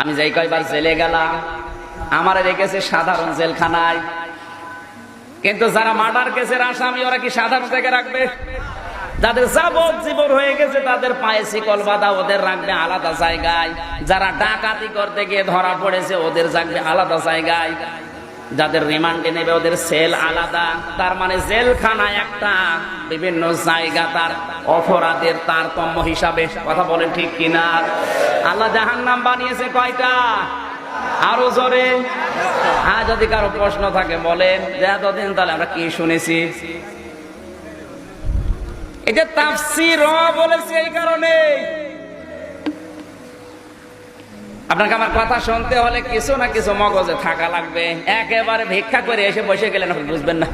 আমি যাই কয়বার জেলে গেলাম, আমার রেখেছে সাধারণ জেলখানায়। কিন্তু যারা মার্ডার কেসের আসামি, ওরা কি সাধারণ থেকে রাখবে? যাদের যাবজ্জীবন হয়ে গেছে, তাদের পায়ে শিকল বাঁধা, ওদের রাখবে আলাদা জায়গায়। যারা ডাকাতি করতে গিয়ে ধরা পড়েছে, ওদের রাখবে আলাদা জায়গায়। যাদের রিমান্ডে নেবে, ওদের সেল আলাদা। তার মানে জেলখানা একটা, বিভিন্ন জায়গা তার অপরাধের তারতম্য হিসাবে। কথা বলেন ঠিক কিনা? আল্লাহ জাহান নাম বানিয়েছে কয়টা? আরও জোরে। হ্যাঁ যদি কারও প্রশ্ন থাকে, বলেন। যে এতদিন তাহলে আমরা কি শুনেছি? এটা তাফসির বলেছি এই কারণে আপনাকে আমার কথা শুনতে হলে কিছু না কিছু মগজে থাকা লাগবে। একেবারে ভিক্ষা করে এসে বসে গেলেন বুঝবেন না।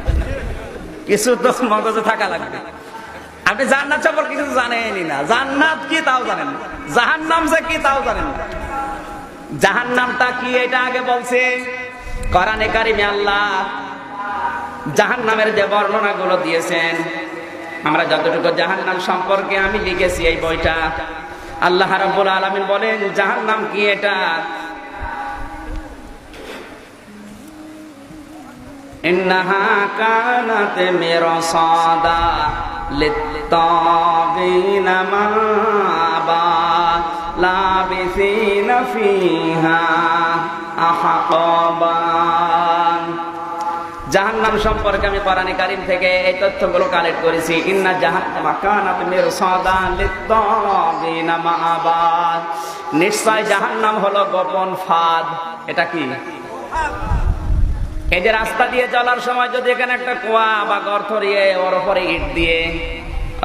কিছু তো মগজে থাকা লাগবে। আপনি জান্নাত সম্পর্কে কিছু জানেনই না। জান্নাত কি তাও জানেন জাহান নাম যে কি তাও জানেন জাহান নামটা কি এটা আগে বলছে। কোরআনে কারিমে আল্লাহ জাহান নামের যে বর্ণনা গুলো দিয়েছেন, আমরা যতটুকু জাহান নাম সম্পর্কে আমি লিখেছি এই বইটা আল্লাহ রাব্বুল আলামিন বলেন জাহান নাম কি এটা? ইন্নাহা কানাত মিরসাদা লিত্তাগিনা মাবা লাবিসিনা ফিহা আহাকাবা। জাহান্নাম সম্পর্কে আমি কোরআনে কারিম থেকে এই তথ্যগুলো কালেক্ট করেছি। ইন্না জাহান্নাম কানাত মিরসাদান লিত্তাগিনা নিশ্চয় জাহান্নাম হলো গোপন ফাঁদ। এটা কি? এই যে রাস্তা দিয়ে চলার সময় যদি এখানে একটা কুয়া বা গর্ত দিয়ে ওর উপরে ইট দিয়ে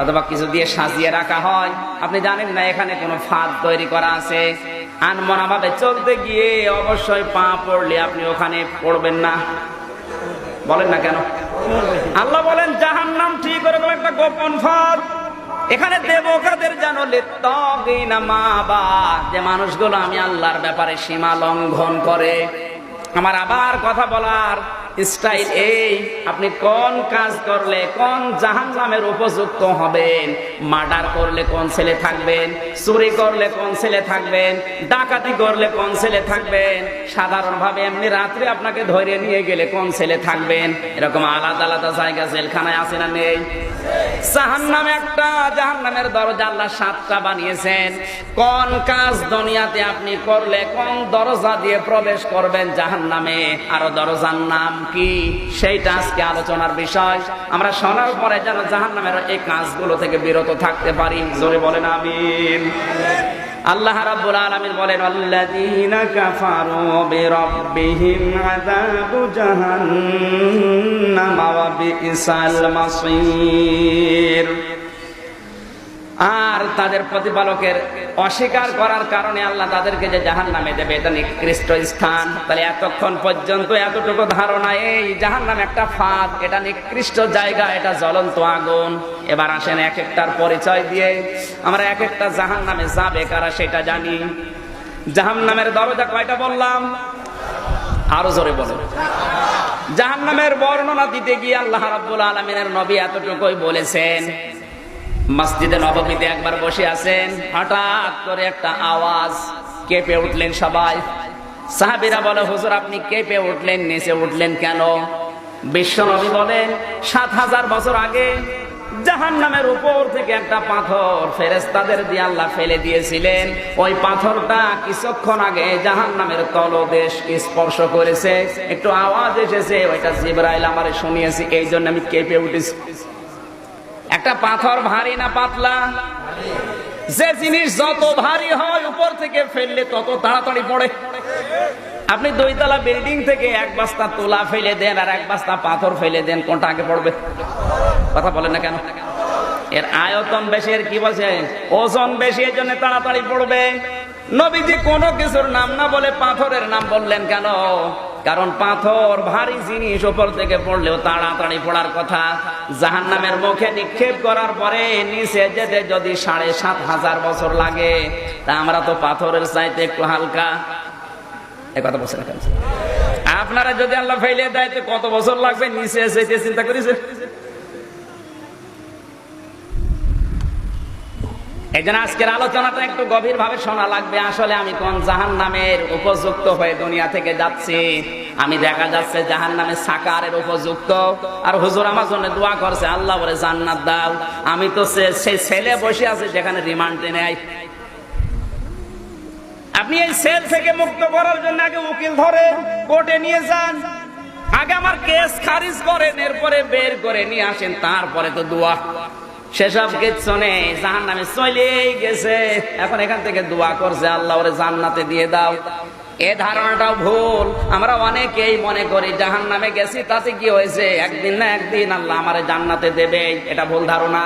অথবা কিছু দিয়ে সাজিয়ে রাখা হয়, আপনি জানেন না এখানে কোনো ফাঁদ তৈরি করা আছে? আনমনা ভাবে চলতে গিয়ে অবশ্যই পা পড়লে আপনি ওখানে পড়বেন না। বলেন না কেন? আল্লাহ বলেন জাহান নাম ঠিক এরকম একটা গোপন ফল এখানে দেবকাদের বা যে মানুষগুলো আমি আল্লাহর ব্যাপারে সীমা লঙ্ঘন করে। আমার আবার কথা বলার স্টাইল এই, আপনি কোন কাজ করলে কোন জাহান নামের উপযুক্ত হবেন? মার্ডার করলে কোন ছেলে থাকবেন? চুরি করলে কোন ছেলে থাকবেন? ডাকাতি করলে কোন ছেলে থাকবেন? সাধারণভাবে এমনি রাত্রে আপনাকে ধরে নিয়ে গেলে কোন ছেলে থাকবেন? এরকম আলাদা আলাদা জায়গা জেলখানায় আছে না নেই? জাহান নামে একটা জাহান নামের দরজা আল্লাহ সাতটা বানিয়েছেন। কোন কাজ দুনিয়াতে আপনি করলে কোন দরজা দিয়ে প্রবেশ করবেন জাহান নামে আরও দরজার নাম কি? সেইটা আজকে আলোচনার বিষয়। আমরা শোনার পরে যেন জাহান নামের এই কাজগুলো থেকে বিরত থাকতে পারি। জোরে বলেন, আমিন। আল্লাহ রাব্বুল আলামিন বলেন, আল্লাযীনা কাফারু বিরাব্বিহিম আযাবু জাহান্নাম ওয়া বিসাল মাসীর। আর তাদের প্রতিপালকের অস্বীকার করার কারণে আল্লাহ তাদেরকে যে জাহান নামে দেবে, এটা নিকৃষ্ট স্থান। তাহলে এতক্ষণ পর্যন্ত এতটুকু ধারণা, এই জাহান নাম একটা ফাঁদ, এটা নিকৃষ্ট জায়গা, এটা জ্বলন্ত আগুন। এবার আসেন এক একটার পরিচয় দিয়ে, আমরা এক একটা জাহান নামে যাবে, কারা সেটা জানি। জাহান নামের দরজা কয়টা বললাম? আরও জোরে বলো জাহান নামের বর্ণনা দিতে গিয়ে আল্লাহ রাব্বুল আলমিনের নবী এতটুকুই বলেছেন মসজিদে নবমীতে একবার বসে আছেন, হঠাৎ করে একটা আওয়াজ কেঁপে উঠলেন সবাই। সাহাবিরা বলে, হুজুর, আপনি কেঁপে উঠলেন, নেচে উঠলেন কেন? বিশ্ব নবী বলেন, সাত হাজার বছর আগে জাহান নামের উপর থেকে একটা পাথর ফেরেস্তাদের দিয়ে আল্লাহ ফেলে দিয়েছিলেন। ওই পাথরটা কিছুক্ষণ আগে জাহান নামের তলদেশ স্পর্শ করেছে। একটু আওয়াজ এসেছে, ওইটা জিবরাইল আমার শুনিয়েছি এই জন্য আমি কেঁপে উঠেছি। একটা পাথর ভারী না পাতলা? যে জিনিস যত ভারী হয়, উপর থেকে ফেললে তত তাড়াতাড়ি পড়ে। আপনি দুইতলা বিল্ডিং থেকে এক বস্তা তোলা ফেলে দেন আর এক বস্তা পাথর ফেলে দেন, কোনটা আগে পড়বে? কথা বলেন না কেন? এর আয়তন বেশি, এর কি বলছে? ওজন বেশি এর জন্য তাড়াতাড়ি পড়বে। নবীজি কোনো কিছুর নাম না বলে পাথরের নাম বললেন কেন? কারণ পাথর, ভারী জিনিস উপর থেকে পড়লেও তাড়াতাড়ি পড়ার কথা। জাহান নামের মুখে নিক্ষেপ করার পরে নিচে যেতে যদি সাড়ে সাত হাজার বছর লাগে, তা আমরা তো পাথরের চাইতে একটু হালকা। এ কথা আপনারা যদি আল্লাহ ফেলে দেয় কত বছর লাগবে? নিচে যেতে চিন্তা করেছে এই জন্য আজকের আলোচনাটা একটু গভীর ভাবে শোনা লাগবে। আসলে আমি কোন জাহান নামের উপযুক্ত হয়ে দুনিয়া থেকে যাচ্ছি? আমি দেখা যাচ্ছে জাহান নামের সাকারের উপযুক্ত। আর হুজুর আমার জন্য দোয়া করছে, আল্লাহ বলে, জান্নাত দাও। আমি তো সেই ছেলে বসে আছে যেখানে রিমান্ডে নেয় আপনি এই সেল থেকে মুক্ত করার জন্য আগে উকিল ধরেন কোর্টে নিয়ে যান। আগে আমার কেস খারিজ করেন, এরপরে বের করে নিয়ে আসেন, তারপরে তো দোয়া। সেসব কিচ্ছু জাহান নামে চলেই গেছে। এখন এখান থেকে দোয়া করছে, আল্লাহ ওরে জান্নাতে দিয়ে দাও। এ ধারণাটাও ভুল, আমরা অনেকেই মনে করি জাহান নামে গেছি, তাতে কি হয়েছে? একদিন না একদিন আল্লাহ আমার জান্নাতে দেবে এটা ভুল ধারণা।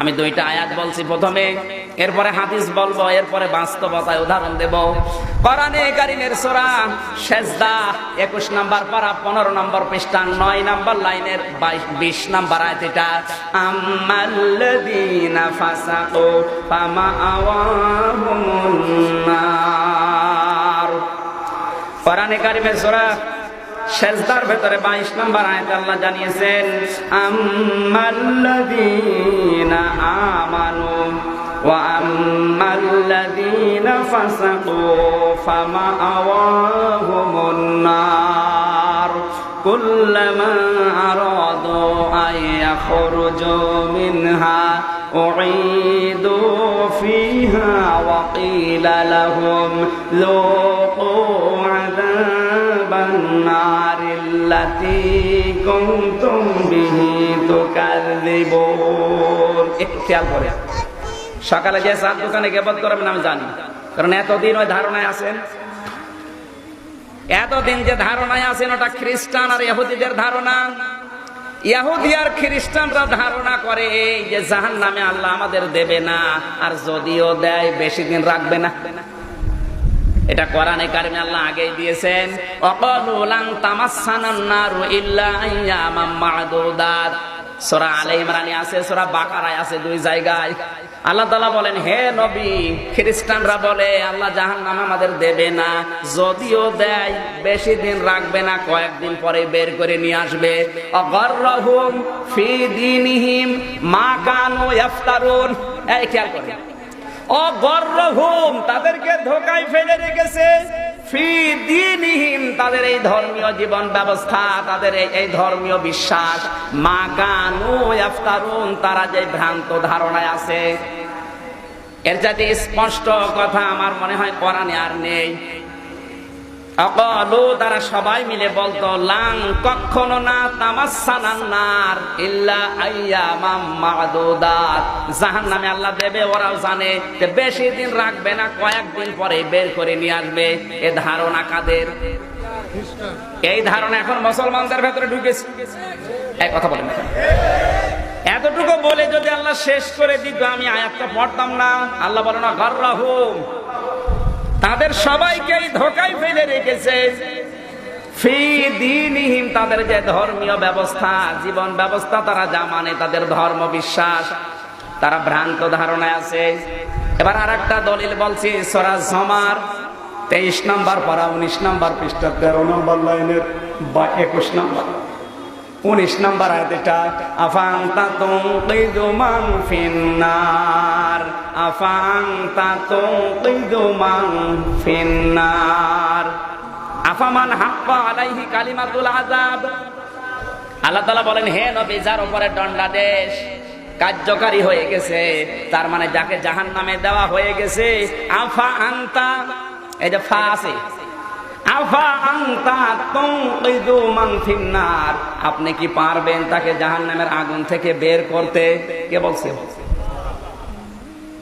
আমি দুইটা আয়াত বলছি প্রথমে, এরপরে হাদিস বলব, এরপরে বাস্তবতায় উদাহরণ দেব। কোরআনে কারিমের সূরা সেজদা 21 নাম্বার পারা 15 নম্বর পৃষ্ঠা 9 নাম্বার লাইনের 22 নাম্বার আয়াত এটা। আম্মাল্লাযীনা ফাসাকু ফামাআওয়াহুমুন নার। কোরআনে কারিমের সূরা সেজদার ভেতরে 22 নম্বর আয়াত আল্লাহ জানিয়েছেন আম্মাল্লাযীনা আমানু ওয়া আম্মাল্লাযীনা ফাসাকু ফামাআওয়াহুমুন নার كلما أرادوا أن يخرجوا منها أعيدوا فيها وقيل لهم ذوقوا عذاب النار التي كنتم به تكذبون খেয়াল করে সকালে যে চার দোকানে গেবত করবেন আমি জানি কারণ এতদিন ওই ধারণায় আছেন এতদিন যে ধারণায় আছেন ওটা খ্রিস্টান আর ইহুদিদের ধারণা ইহুদি আর খ্রিস্টানরা ধারণা করে এই যে জাহান নামে আল্লাহ আমাদের দেবে না আর যদিও দেয় বেশি দিন রাখবে না এটা কোরআনে কারিমে আল্লাহ আগেই দিয়েছেন, অকলু লাং তামাসসানান নারু ইল্লা আইয়ামাম মা'দুদাত। সূরা আলে ইমরানে আছে, সূরা বাকারায় আছে দুই জায়গায়। আল্লাহ তাআলা বলেন, হে নবী, খ্রিস্টানরা বলে, আল্লাহ জাহান্নাম আমাদের দেবে না। যদিও দেয়, বেশি দিন রাখবে না, কয়েকদিন পরে বের করে নিয়ে আসবে। অগররহুম ফি দীনিহিম মা কানু ইফতারুন এই খেয়াল করেন। অগর্রহুম তাদেরকে ধোকায় ফেলে রেখেছে। তাদের এই ধর্মীয় জীবন ব্যবস্থা, তাদের এই- ধর্মীয় বিশ্বাস। মা কানু তারা যে ভ্রান্ত ধারণায় আছে। এর যাতে স্পষ্ট কথা আমার মনে হয় কোরআনে আর নেই। তারা সবাই মিলে বলতো, লাং কখনো না তামাসানান নার ইল্লা জাহান্নামে আল্লাহ দেবে, ওরাও জানে যে বেশি দিন রাখবে না, কয়েকদিন পরে বের করে নিয়ে আসবে। এ ধারণা কাদের? এই ধারণা এখন মুসলমানদের ভেতরে ঢুকেছে। এক কথা বলেন এতটুকু বলে যদি আল্লাহ শেষ করে দিত, আমি আয়াতটা পড়তাম না। আল্লাহ বলে, না ঘর তাদের সবাইকেই ধোকায় ফেলে রেখেছে। তাদের যে ধর্মীয় ব্যবস্থা, জীবন ব্যবস্থা তারা যা মানে তাদের ধর্ম বিশ্বাস, তারা ভ্রান্ত ধারণায় আছে। এবার আর একটা দলিল বলছি সরাজ জমার তেইশ নম্বর পারা উনিশ নম্বর পৃষ্ঠা, তেরো নম্বর লাইনের বা একুশ নম্বর। উনিশ নম্বর আয়াত এটা আফান্তা তুকিদু মান ফিন্নার আফান্তা তুকিদু মান ফিন্নার। আফামান হাক্কা আলাইহি কালিমাতুল আযাব। আল্লাহ তাআলা বলেন, হে নবী, যার উপরে দণ্ডাদেশ কার্যকারী হয়ে গেছে, তার মানে যাকে জাহান্নামে দেওয়া হয়ে গেছে আফা আনতা এই যে ফা আছে আপনি কি পারবেন তাকে জাহান্নামের আগুন থেকে বের করতে? কে বলছে?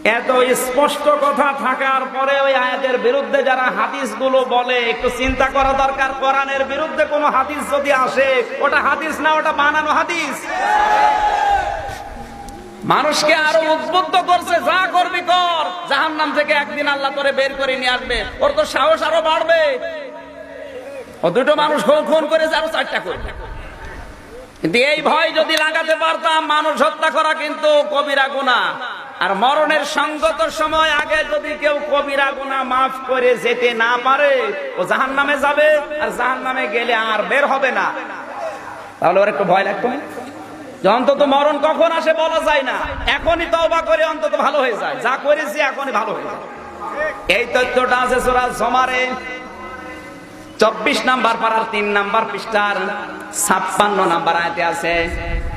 এত স্পষ্ট কথা থাকার পরে ওই আয়াতের বিরুদ্ধে যারা হাদিসগুলো বলে, একটু চিন্তা করা দরকার, কোরআনের বিরুদ্ধে কোনো হাদিস যদি আসে, ওটা হাদিস না, ওটা বানানো হাদিস। মানুষকে আরও উদ্বুদ্ধ করছে, যা করবি কর। জাহান নাম থেকে একদিন আল্লাহ করে বের করে নিয়ে আসবে। ওর তো সাহস আরও বাড়বে। ও দুটো মানুষ খুন করেছে আরও চারটা করবে। কিন্তু এই ভয় যদি লাগাতে পারতাম, মানুষ হত্যা করা কিন্তু কবিরা গুণা আর মরণের সঙ্গত সময় আগে যদি কেউ কবিরা গুণা মাফ করে যেতে না পারে, ও জাহান নামে যাবে, আর জাহান নামে গেলে আর বের হবে না। তাহলে ওর একটু ভয় লাগতো? অন্তত মরণ কখন আসে বলা যায় না। এখনই তওবা করে অন্তত ভালো হয়ে যায়। যা করেছি এখনই ভালো হয়ে যায়। এই তথ্যটা আছে সূরা জমারে। চব্বিশ নাম্বার পাড়ার তিন নাম্বার পৃষ্ঠার ছাপ্পান্ন নাম্বার আয়তে আছে,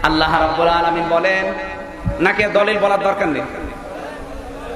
আল্লাহ রাব্বুল আলামিন বলেন, নাকি দলিল বলার দরকার নেই?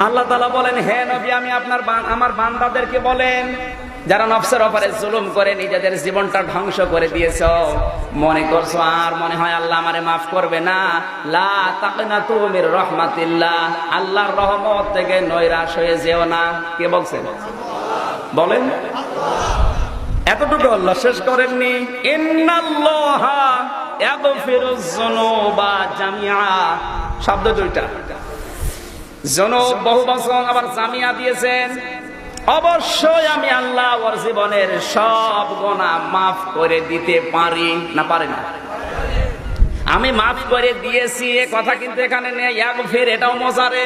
আল্লাহ তালা বলেন, হে নবী, আমি আপনার আমার বান্দাদেরকে বলেন, যারা নফসের ওপরে জুলুম করে নিজেদের জীবনটা ধ্বংস করে দিয়েছ। মনে করছ আর মনে হয় আল্লাহ আমারে মাফ করবে না? লা তাকনা তুমির রহমাতিল্লাহ। আল্লাহর রহমত থেকে নৈরাশ হয়ে যেও না। কে বলছেন বলেন। এতটুকু আল্লাহ শেষ করেননি। ইন্নাল্লাহা ইয়াগফিরুজ যুনুবা জামিআ। শব্দ দুইটা। জনব বহু আবার জামিয়া দিয়েছেন। অবশ্যই আমি আল্লাহ ওর জীবনের সব গোনা মাফ করে দিতে পারি না, পারে না। আমি মাফ করে দিয়েছি, এ কথা কিন্তু এখানে নেই। এক ফের এটাও মজারে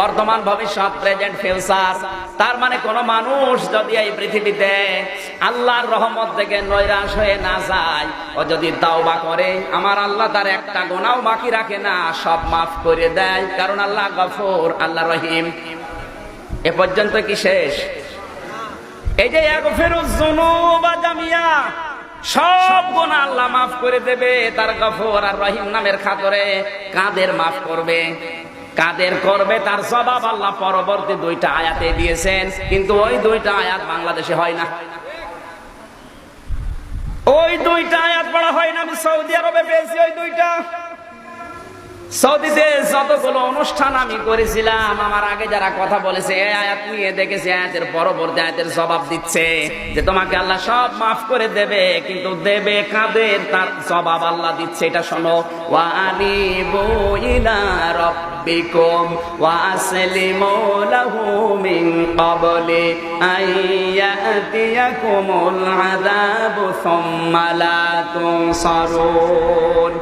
বর্তমান ভবিষ্যৎ প্রেজেন্ট ফিউচার তার মানে কোন মানুষ যদি এই পৃথিবীতে আল্লাহর রহমত থেকে নৈরাশ হয়ে না যায়, ও যদি তাওবা করে, আমার আল্লাহ তার একটা গোনাও বাকি রাখে না, সব মাফ করে দেয়। কারণ আল্লাহ গফুর, আল্লাহ রহিম। এ পর্যন্ত কি শেষ? এই যে এক ফেরুজ জামিয়া সব গোনা আল্লাহ মাফ করে দেবে, তার গফর আর রহিম নামের খাতরে। কাদের মাফ করবে? কাদের করবে? তার জবাব আল্লাহ পরবর্তী দুইটা আয়াতে দিয়েছেন। কিন্তু ওই দুইটা আয়াত বাংলাদেশে হয় না। ওই দুইটা আয়াত পড়া হয় না, আমি সৌদি আরবে পেয়েছি ওই দুইটা। সৌদিতে যতগুলো অনুষ্ঠান আমি করেছিলাম, আমার আগে যারা কথা বলেছে আয়াত নিয়ে দেখেছে, আয়াতের পরবর্তী আয়াতের জবাব দিচ্ছে যে তোমাকে আল্লাহ সব মাফ করে দেবে, কিন্তু দেবে কাদের? তার জবাব আল্লাহ দিচ্ছে, এটা শোনো। ওয়ানিবু ইলা রাব্বিকুম ওয়াসলিমু লাহু মিন ক্বাবলি আইয়াতিয়াকুমুল আযাবু সুম্মা লা তুনসারুন।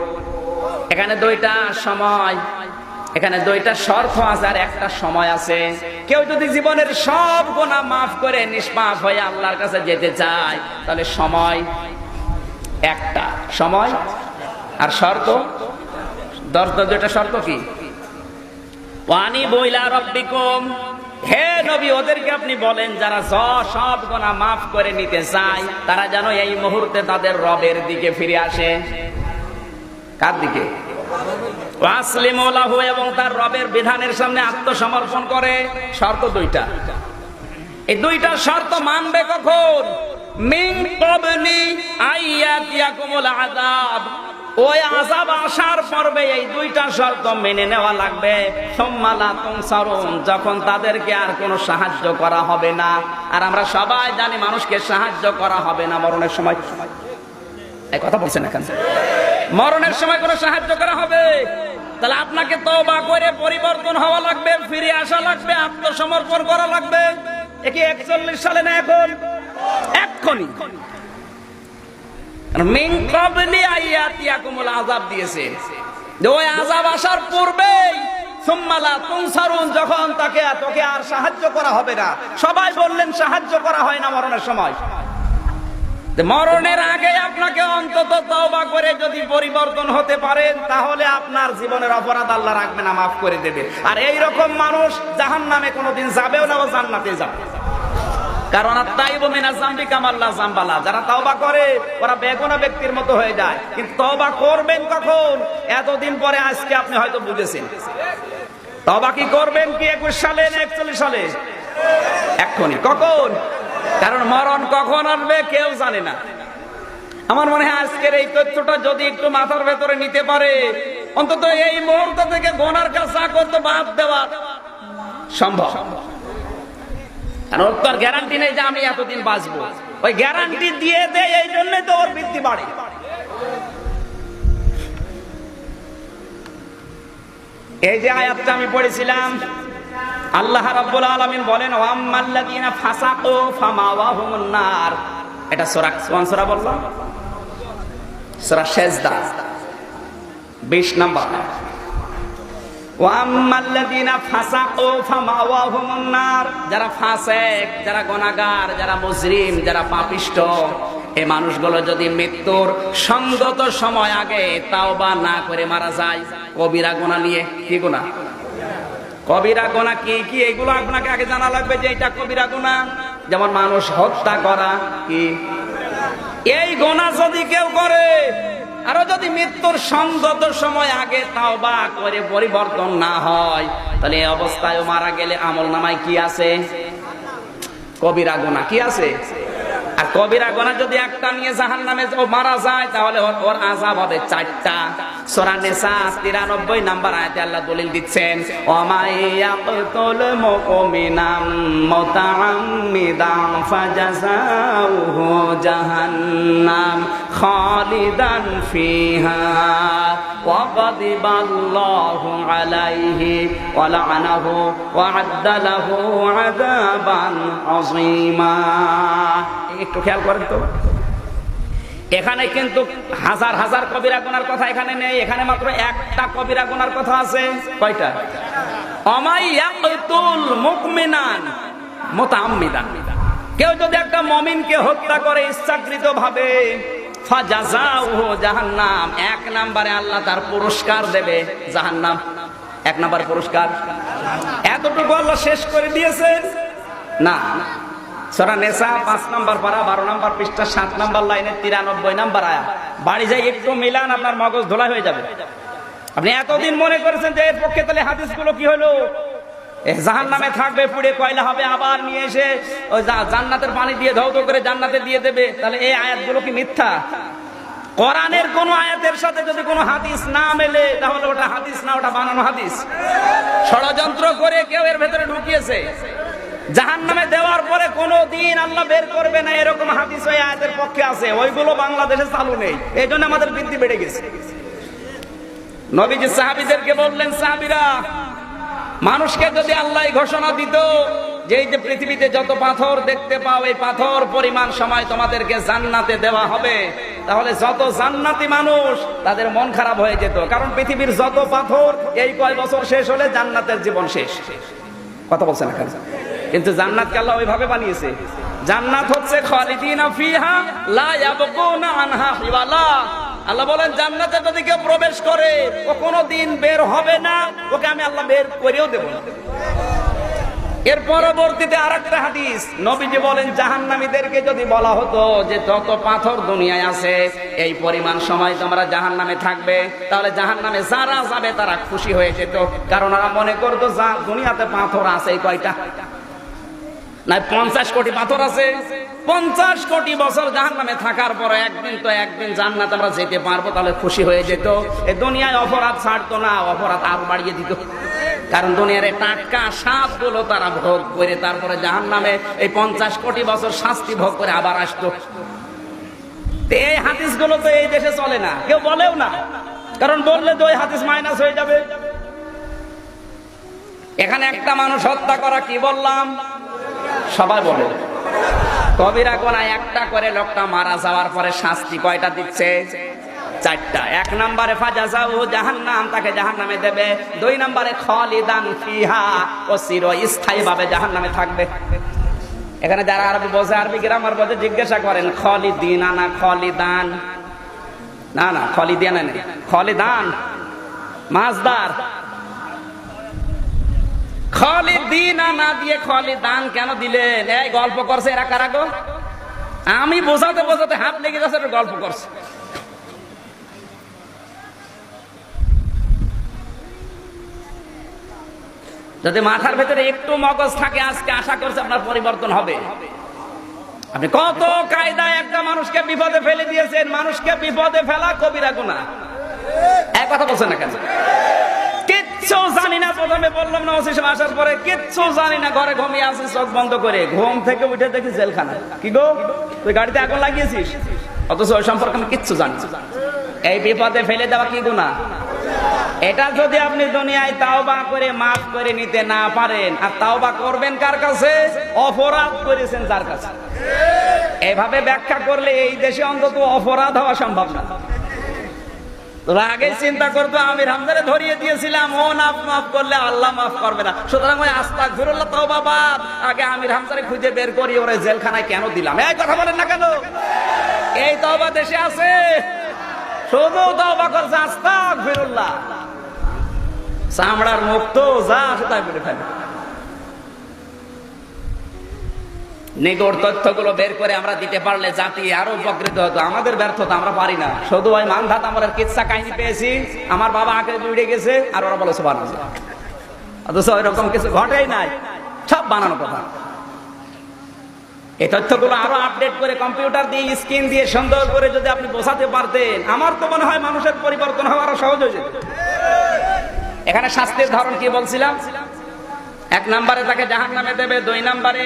এখানে দুইটা সময়, এখানে দুইটা শর্ত আছে আর একটা সময় আছে। কেউ যদি জীবনের সব গোনা মাফ করে নিষ্পাপ হয়ে আল্লাহর কাছে যেতে চায়, তাহলে সময় একটা। সময় আর শর্ত? দর্দ দুইটা শর্ত কি? ওয়ানি বইলা রব্বিকুম। হে নবী, ওদেরকে আপনি বলেন, যারা সব গোনা মাফ করে নিতে চায়, তারা যেন এই মুহূর্তে তাদের রবের দিকে ফিরে আসে। কার দিকে। এবং তার রবের বিধানের সামনে আত্মসমর্পণ করে, শর্ত দুইটা। এই দুইটা শর্ত মানবে কখন? মিন নেওয়া লাগবে। যখন তাদেরকে আর কোনো সাহায্য করা হবে না। আর আমরা সবাই জানি মানুষকে সাহায্য করা হবে না মরণের সময়। এই কথা বলছেন এখানে। মরণের সময় কোনো সাহায্য করা হবে? তাহলে আপনাকে তওবা করে পরিবর্তন হওয়া লাগবে, ফিরে আসা লাগবে, আত্মসমর্পণ করা লাগবে। একে একচল্লিশ সালে না এখন? ক্বাবলি আইয়াতিয়াকুমুল দিয়েছে। ওই আযাব আসার যখন তাকে তোকে আর সাহায্য করা হবে না, সবাই বললেন সাহায্য করা হয় না মরণের সময়। মরণের আগে আপনাকে অন্তত তওবা করে যদি পরিবর্তন হতে পারেন তাহলে আপনার জীবনের অপরাধ আল্লাহ রাখবে না, মাফ করে দেবে। আর এই রকম মানুষ জাহান নামে কোনোদিন যাবেও না জান্নাতে যাবে। ওরা ব্যক্তির মতো হয়ে কিন্তু করবেন কখন? এতদিন পরে আজকে আপনি হয়তো বুঝেছেন। কি করবেন কি? একুশ একচল্লিশ সালে? এক্ষুনি। কখন? কারণ মরণ কখন আসবে কেউ জানে না। আমার মনে হয় আজকের এই তথ্যটা যদি একটু মাথার ভেতরে নিতে পারে, অন্তত এই মুহূর্ত থেকে গোনার কাজ করতে বাদ দেওয়া সম্ভব। কারণ ওর গ্যারান্টি নেই যে আমি এতদিন বাঁচবো। ওই গ্যারান্টি দিয়ে দেয়, এই জন্যই তো ওর বৃদ্ধি বাড়ে। এই যে আয়াতটা আমি পড়েছিলাম আল্লাহ রাব্বুল আলামিন বলেন ওয়াম্মাল্লাযিনা ফাসাকু ফামাওয়াহুমুন নার। এটা সূরা কোন সূরা বললাম সূরা সেজদা 20 নাম্বার। ওয়াম্মাল্লাযিনা ফাসাকু ফামাওয়াহুমুন নার। যারা ফাসেক, যারা গুনাহগার যারা মুজরিম, যারা পাপিষ্ট এই মানুষগুলো যদি মৃত্যুর সঙ্গত সময় আগে তাওবা না করে মারা যায়, কবিরা গুনাহ নিয়ে কি গুনাহ? কবিরা গোনা কি কি? এগুলো আপনাকে আগে জানা লাগবে যে এটা কবিরা গোনা যেমন মানুষ হত্যা করা, কি? এই গোনা যদি কেউ করে, আরও যদি মৃত্যুর সঙ্গত সময় আগে তাও বা করে পরিবর্তন না হয়, তাহলে এই অবস্থায় মারা গেলে আমল নামায় কি আছে? কবিরা গোনা কি আছে? আর কবিরা গোনা যদি একটা নিয়ে জাহান নামে মারা যায়, তাহলে ওর আজাব হবে চারটা। সূরা নিসা 93 নাম্বার আয়াতে আল্লাহ দলিল দিচ্ছেন জাহান্নাম খালিদান ফিহা। وغضب الله عليه ولعنه وعد له عذابا عظيما একটু খেয়াল করেন তো এখানে কিন্তু হাজার হাজার কবিরা গুনার কথা এখানে নেই এখানে মাত্র একটা কবিরা গুনার কথা আছে কয়টা অমাইয়াকুল মুকমিনান মুতাআম্মিদান কেউ যদি একটা মমিনকে হত্যা করে ইচ্ছাকৃত ভাবে ফাজাজাউহু এক নম্বরে আল্লাহ তার পুরস্কার দেবে। জাহান্নাম। এক নাম্বার পুরস্কার। এতটুকু আল্লাহ শেষ করে দিয়েছেন? না। সরা পাঁচ বারো নাম্বার পৃষ্ঠা, সাত নাম্বার লাইনে তিরানব্বই বাড়ি যাই একটু মিলান, আপনার মগজ ধোলাই হয়ে যাবে। আপনি এতদিন মনে করেছেন যে এর পক্ষে তাহলে হাদিসগুলো কি হলো? জাহান নামে থাকবে, পুড়ে কয়লা হবে, আবার নিয়ে এসে ওই জান্নাতের পানি দিয়ে ধৌত করে জান্নাতে দিয়ে দেবে। তাহলে এই আয়াতগুলো কি মিথ্যা? কোরআনের কোন আয়াতের সাথে যদি কোনো হাদিস না মেলে, তাহলে ওটা হাদিস না, ওটা বানানো হাদিস। ষড়যন্ত্র করে কেউ এর ভেতরে ঢুকিয়েছে। জাহান নামে দেওয়ার পরে কোনো দিন আল্লাহ বের করবে না, এরকম হাদিস ওই আয়াতের পক্ষে আছে। ওইগুলো বাংলাদেশে চালু নেই। এই জন্য আমাদের বৃদ্ধি বেড়ে গেছে। নবীজি সাহাবিদেরকে বললেন, সাহাবিরা মানুষকে যদি আল্লাহ ঘোষণা দিত যে এই যে পৃথিবীতে যত পাথর দেখতে পাও, এই পাথর পরিমাণ সময় তোমাদেরকে জান্নাতে দেওয়া হবে, তাহলে যত জান্নাতি মানুষ তাদের মন খারাপ হয়ে যেত। কারণ পৃথিবীর যত পাথর এই কয় বছর শেষ হলে জান্নাতের জীবন শেষ। কথা বলছেন এখন? কিন্তু জান্নাত কে আল্লাহ ওইভাবে বানিয়েছে। জান্নাত হচ্ছে খালিদিনা ফিহা লা ইয়াবকুনা আনহা হিওয়ালা। আল্লাহ বলেন, জান্নাতে যদি কেউ প্রবেশ করে, ও কোনো দিন বের হবে না, ওকে আমি আল্লাহ বের করেও দেব এর পরবর্তীতে আর একটা হাদিস, নবীজি বলেন, জাহান্নামীদেরকে যদি বলা হতো যে যত পাথর দুনিয়ায় আছে, এই পরিমাণ সময় তোমরা জাহান্নামে থাকবে, তাহলে জাহান্নামে যারা যাবে তারা খুশি হয়ে যেত। কারণ ওরা মনে করতো, যা দুনিয়াতে পাথর আছে, এই কয়টা? না পঞ্চাশ কোটি পাথর আছে। পঞ্চাশ কোটি বছর জাহান নামে থাকার পর একদিন তো একদিন জান্নাত আমরা যেতে পারব, তাহলে খুশি হয়ে যেত। এ দুনিয়ায় অপরাধ ছাড়তো না, অপরাধ আরও বাড়িয়ে দিত। কারণ দুনিয়ার টাটকা সাপগুলো তারা ভোগ করে, তারপরে জাহান নামে এই পঞ্চাশ কোটি বছর শাস্তি ভোগ করে আবার আসতো। এই হাদিসগুলো তো এই দেশে চলে না, কেউ বলেও না। কারণ বললে তো ওই হাদিস মাইনাস হয়ে যাবে। এখানে একটা মানুষ হত্যা করা কি বললাম? সবাই বলে। কবিরা গোনায় একটা করে লোকটা মারা যাওয়ার পরে শাস্তি কয়টা দিচ্ছে? চারটা। এক নম্বরে ফাজাজাউ জাহান্নাম, তাকে জাহান্নামে দেবে। দুই নম্বরে খলিদান ফিহা, ও চির স্থায়ী ভাবে জাহান্নামে থাকবে। এখানে যারা আরবি বোঝে, আরবি গ্রামার বোঝে, জিজ্ঞাসা করেন, খলিদিন আনা খলিদান? না না খলি খলিদিয়ানা নেই খলিদান মাছদার খলিদিনা না দিয়ে খলিদান কেন দিলেন? এই গল্প করছে এরা কারা গো? আমি বোঝাতে বোঝাতে হাত লেগে যাচ্ছে গল্প করছে। যদি মাথার ভেতরে একটু মগজ থাকে, আজকে আশা করছে আপনার পরিবর্তন হবে। আপনি কত কায়দায় একটা মানুষকে বিপদে ফেলে দিয়েছেন, মানুষকে বিপদে ফেলা কবিরা গুণা এক কথা বলছেন না কেন? কিচ্ছু জানি না। প্রথমে বললাম না আসার পরে কিচ্ছু জানি না। ঘরে ঘুমিয়ে চোখ বন্ধ করে। ঘুম থেকে উঠে দেখি জেলখানা। কি গো? তুই গাড়িতে আগুন লাগিয়েছিস? অথচ ওই সম্পর্কে আমি কিচ্ছু জানি এই বিপদে ফেলে দেওয়া কি গুণা এটা যদি আপনি দুনিয়ায় তাওবা করে, মাফ করে নিতে না পারেন, আর তাওবা করবেন কার কাছে? অপরাধ করেছেন যার কাছে। এভাবে ব্যাখ্যা করলে এই দেশে অন্তত অপরাধ হওয়া সম্ভব না। তোরা আগে চিন্তা করতো আমির হামদারে ধরিয়ে দিয়েছিলাম। ও না, মাফ করলে আল্লাহ মাফ করবে না। সুতরাং ওই আস্তাক ফিরুল্লাহ তো বাবা আগে আমির হামদারে খুঁজে বের করি, ওরা জেলখানায় কেন দিলাম? এই কথা বলেন না কেন? এই তওবা দেশে আছে। শুধু তওবা করছে আস্তাক ফিরুল্লাহ। চামড়ার মুক্ত যা তাই বলে ফেলে। নিগড় তথ্যগুলো বের করে আমরা দিতে পারলে জাতি আরও উপকৃত হতো। আমাদের ব্যর্থতা আমরা পারি না। শুধু ওই মানধাত আমরা কিচ্ছা কাহিনী পেয়েছি। আমার বাবা আঁকে উড়ে গেছে আর ওরা বলেছে বানানো অথচ ওইরকম কিছু ঘটেই নাই। সব বানানো কথা এই তথ্যগুলো আরও আপডেট করে কম্পিউটার দিয়ে স্ক্রিন দিয়ে সুন্দর করে যদি আপনি বোঝাতে পারতেন, আমার তো মনে হয় মানুষের পরিবর্তন হওয়া আরও সহজ হয়ে যেত। এখানে শাস্তির ধরন কি বলছিলাম? এক নম্বরে তাকে জাহান নামে দেবে, দুই নম্বরে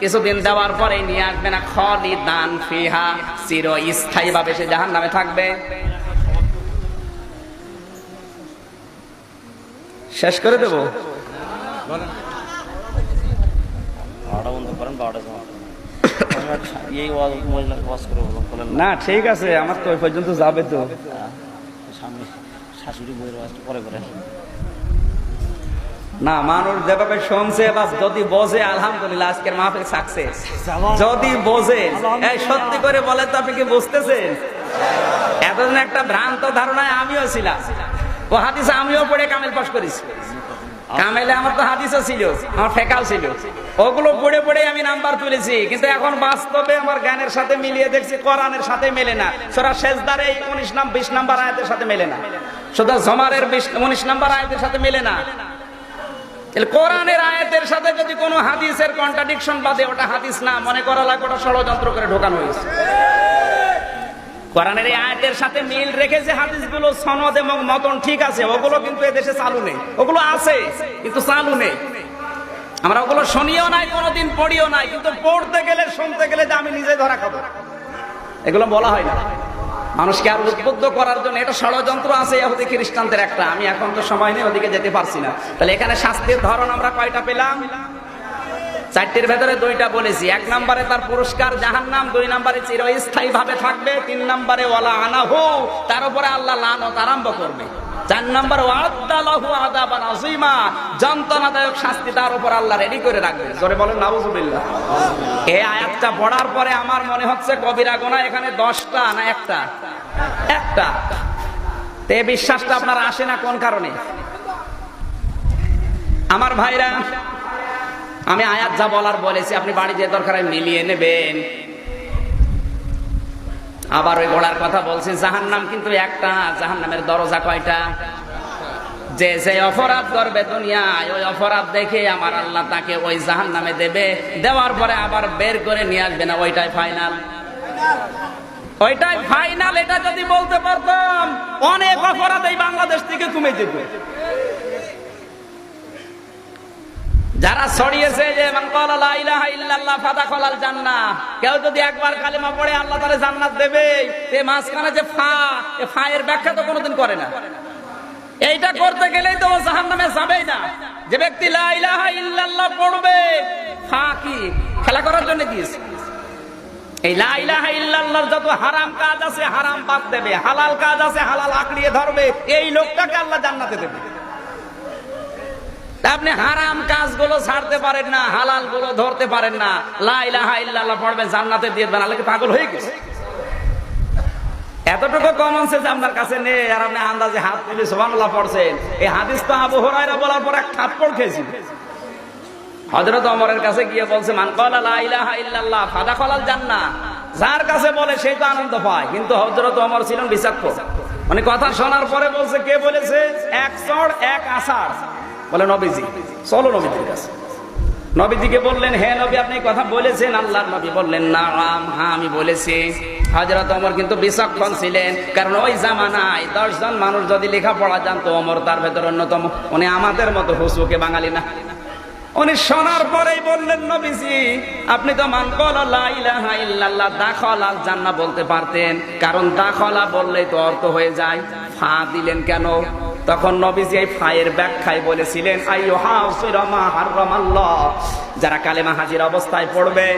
কিছুদিন দেওয়ার পরে নিয়ে আসবে না খলি দান ফিহা চির স্থায়ী ভাবে সে জাহান নামে থাকবে। শেষ করে দেব? করে না, ঠিক আছে, আমার তো ওই পর্যন্ত যাবে তো। শাশুড়ি বইয়ের পরে করেন না, মানুষ যেভাবে শুনছে বা যদি বোঝে, আলহামদুলিল্লাহ, আজকের মাহফিল সাকসেস যদি বোঝে, এই সত্যি করে বলে তো আপনি কি বুঝতেছেন? এতদিন একটা ভ্রান্ত ধারণায় আমিও ছিলাম। ও হাদিস আমিও পড়ে কামেল পাশ করেছি। কামেলে আমার তো হাদিসও ছিল, আমার ফেকাও ছিল। ওগুলো পড়ে পড়ে আমি নাম্বার তুলেছি, কিন্তু এখন বাস্তবে আমার গানের সাথে মিলিয়ে দেখছি, কোরআনের সাথে মেলে না। সোরা শেষদারে এই উনিশ নাম, বিশ নাম্বার আয়াতের সাথে মেলে না। শুধু জমারের বিশ, উনিশ নাম্বার আয়াতের সাথে মেলে না। কোরআনের আয়াতের সাথে যদি কোনো হাদিসের কন্ট্রাডিকশন বাদে, ওটা হাদিস না, মনে করা লাগে ওটা ষড়যন্ত্র করে ঢোকানো হয়েছে। কোরআনের এই আয়াতের সাথে মিল রেখে যে হাদিসগুলো সনদ এবং মতন ঠিক আছে, ওগুলো কিন্তু এদেশে চালু নেই। ওগুলো আছে, কিন্তু চালু নেই। আমরা ওগুলো শুনিও নাই, কোনোদিন পড়িও নাই, কিন্তু পড়তে গেলে, শুনতে গেলে যে আমি নিজে ধরা খাব। এগুলো বলা হয় না। মানুষকে আর উদ্বুদ্ধ করার জন্য এটা ষড়যন্ত্র আছে ইহুদি খ্রিস্টানদের একটা। আমি এখন তো সময় নেই ওদিকে যেতে পারছি না। তাহলে এখানে শাস্তির ধরন আমরা কয়টা পেলাম? চারটির ভেতরে দুইটা বলেছি। এক নম্বরে তার পুরস্কার জাহান নাম দুই নম্বরে চিরস্থায়ী ভাবে থাকবে, তিন নম্বরে আনা আনাহু, তার উপরে আল্লাহ লানত আরম্ভ করবে। চার নম্বর ওয়াদালাহু আযাবান যন্ত্রণাদায়ক শাস্তি তার উপর আল্লাহ রেডি করে রাখবে। জোরে বলেন, নাউজুবিল্লাহ। এই আয়াতটা পড়ার পরে আমার মনে হচ্ছে কবিরা গোনা এখানে দশটা না একটা? একটা। তে বিশ্বাসটা আপনার আসে না কোন কারণে? আমার ভাইরা, আমি আয়াত যা বলার বলেছি, আপনি বাড়ি যে দরকার মিলিয়ে নেবেন। আবার ওই ঘোড়ার কথা বলছি জাহান নাম কিন্তু একটা জাহান নামের দরজা কয়টা? যে যে অপরাধ করবে দুনিয়ায়, ওই অপরাধ দেখে আমার আল্লাহ তাকে ওই জাহান নামে দেবে। দেওয়ার পরে আবার বের করে নিয়ে আসবে না, ওইটাই ফাইনাল ওইটাই ফাইনাল এটা যদি বলতে পারতাম, অনেক অপরাধ এই বাংলাদেশ থেকে কমে যেত। যারা ছড়িয়েছে যে কেউ যদি একবার কালেমা পড়ে আল্লাহ তাআলা জান্নাত দেবে। তে মাঝখানে যে ফা, এ ফা এর ব্যাখ্যা তো কোনোদিন করে না। এইটা করতে গেলেই তো ও জাহান্নামে যাবেই না। যে ব্যক্তি লা ইলাহা ইল্লাল্লাহ পড়বে, ফা কি? খেলা করার জন্য দিয়েছে এই ইল্লাল্লাহর যত হারাম কাজ আছে, হারাম দেবে। হালাল কাজ আছে, হালাল আঁকড়িয়ে ধরবে। এই লোকটাকে আল্লাহ জান্নাতে দেবে। আপনি হারাম কাজগুলো ছাড়তে পারেন না হালালগুলো ধরতে পারেন না। লা ইলাহা ইল্লাল্লাহ পড়বেন জান্নাতে দিয়ে দেবেন। আল্লাহ কি পাগল হয়ে গেছে। এতটুকু কমন সেন্স আপনার কাছে নেই, আর আপনি আন্দাজে হাত তুলে সুবহানাল্লাহ পড়ছেন। এই হাদিস তো আবু বলার পর এক থাপ্পড় খেয়েছিল। হযরত ওমরের কাছে গিয়ে বলছে, মান ক্বালা লা ইলাহা ইল্লাল্লাহ ফাদাখালাল জান্নাহ। যার কাছে বলে সেই তো আনন্দ পায়। কিন্তু হযরত ওমর ছিলেন বিচক্ষণ মানে কথা শোনার পরে বলছে, কে বলেছে? এক চড়, এক আষাঢ়। বলে, নবীজি, চলো নবীজির কাছে। নবীজিকে বললেন হ্যাঁ নবী, আপনি কথা বলেছেন? আল্লাহর নবী বললেন না রাম হ্যাঁ আমি বলেছি। হজরত অমর কিন্তু বিচক্ষণ ছিলেন, কারণ ওই জামানায় দশজন মানুষ যদি লেখা লেখাপড়া জানতো অমর তার ভেতর অন্যতম। উনি আমাদের মতো হুসুকে বাঙালি না। উনি শোনার পরেই বললেন, নবীজি, আপনি তো মান কলা ইলাহা ইল্লাল্লাহ দাখলাল জান্নাহ বলতে পারতেন। কারণ দাখলা বললেই তো অর্থ হয়ে যায়। ফা দিলেন কেন? তখন নবীজি এই ফায়ের ব্যাখ্যায় বলেছিলেন যারা কালেমা হাজির অবস্থায় পড়বে,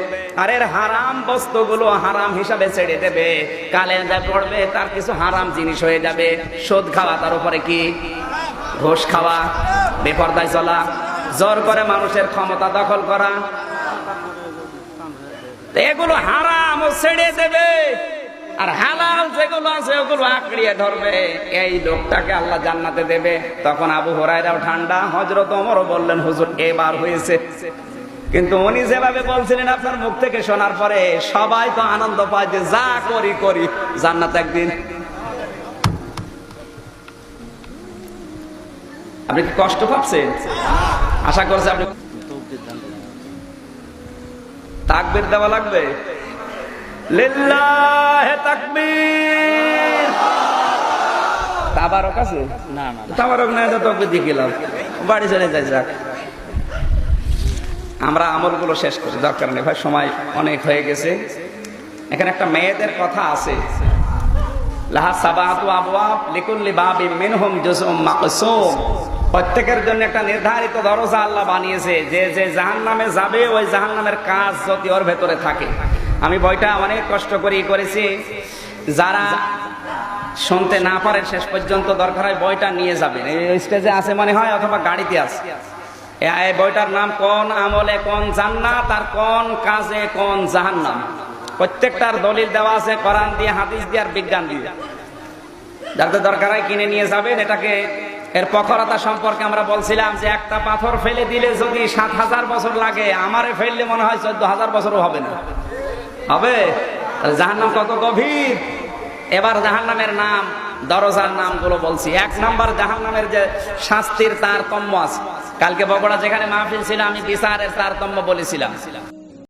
আর এর হারাম বস্তুগুলো হারাম হিসাবে ছেড়ে দেবে। কালেমা পড়বে, তার কিছু হারাম জিনিস হয়ে যাবে। সুদ খাওয়া তার উপরে কি? ঘোষ খাওয়া, বেপর্দায় চলা, জোর করে মানুষের ক্ষমতা দখল করা। এগুলো হারাম ছেড়ে দেবে, আর হালাল আছে ওগুলো আঁকড়িয়ে ধরবে। এই লোকটাকে আল্লাহ জান্নাতে দেবে। তখন আবু হরাইরাও ঠান্ডা হজরত ওমরও বললেন, হুজুর, এবার হয়েছে। কিন্তু উনি যেভাবে বলছিলেন, আপনার মুখ থেকে শোনার পরে সবাই তো আনন্দ পায় যে, যা করি করি। জান্নাত একদিন। আপনি কি কষ্ট পাচ্ছেন? আশা করছি আপনি। তাকবীর দেওয়া লাগবে? লিল্লাহে তাকবীর। তাবারক আছে? না না না। তাবারক না তো তাকবীর বাড়ি চলে যাই যাক। আমরা আমলগুলো শেষ করি দরকার নেই। ভাই সময় অনেক হয়ে গেছে। এখানে একটা মেয়েদের কথা আছে। লাহা সাবাতু আবওয়াব লিকুল্লি বাবিম মিনহুম জুজুম মাকসুম। প্রত্যেকের জন্য একটা নির্ধারিত দরজা আল্লাহ বানিয়েছে। যে যে জাহান্নামে যাবে ওই জাহান্নামের কাজ যদি ওর ভেতরে থাকে। আমি বইটা অনেক কষ্ট করে করেছি। যারা শুনতে না পারেন, শেষ পর্যন্ত দরকার হয় বইটা নিয়ে যাবেন। এই স্টেজে আছে মনে হয় অথবা গাড়িতে আছে। এই বইটার নাম কোন আমলে কোন জান্নাত আর কোন কাজে কোন জাহান্নাম। প্রত্যেকটার দলিল দেওয়া আছে, কোরআন দিয়ে, হাদিস দিয়ে আর বিজ্ঞান দিয়ে। যাদের দরকার হয় কিনে নিয়ে যাবেন। এটাকে এর প্রখরতা সম্পর্কে আমরা বলছিলাম যে একটা পাথর ফেলে দিলে যদি সাত হাজার বছর লাগে, আমারে ফেললে মনে হয় চোদ্দ হাজার বছরও হবে না। হবে? জাহান্নাম কত গভীর? এবার জাহান্নামের নাম, দরজার নামগুলো বলছি। এক নাম্বার জাহান্নামের যে শাস্তির তারতম্য আছে। কালকে বগুড়া যেখানে মাহফিল ছিল, আমি বিচারের তারতম্য বলেছিলাম।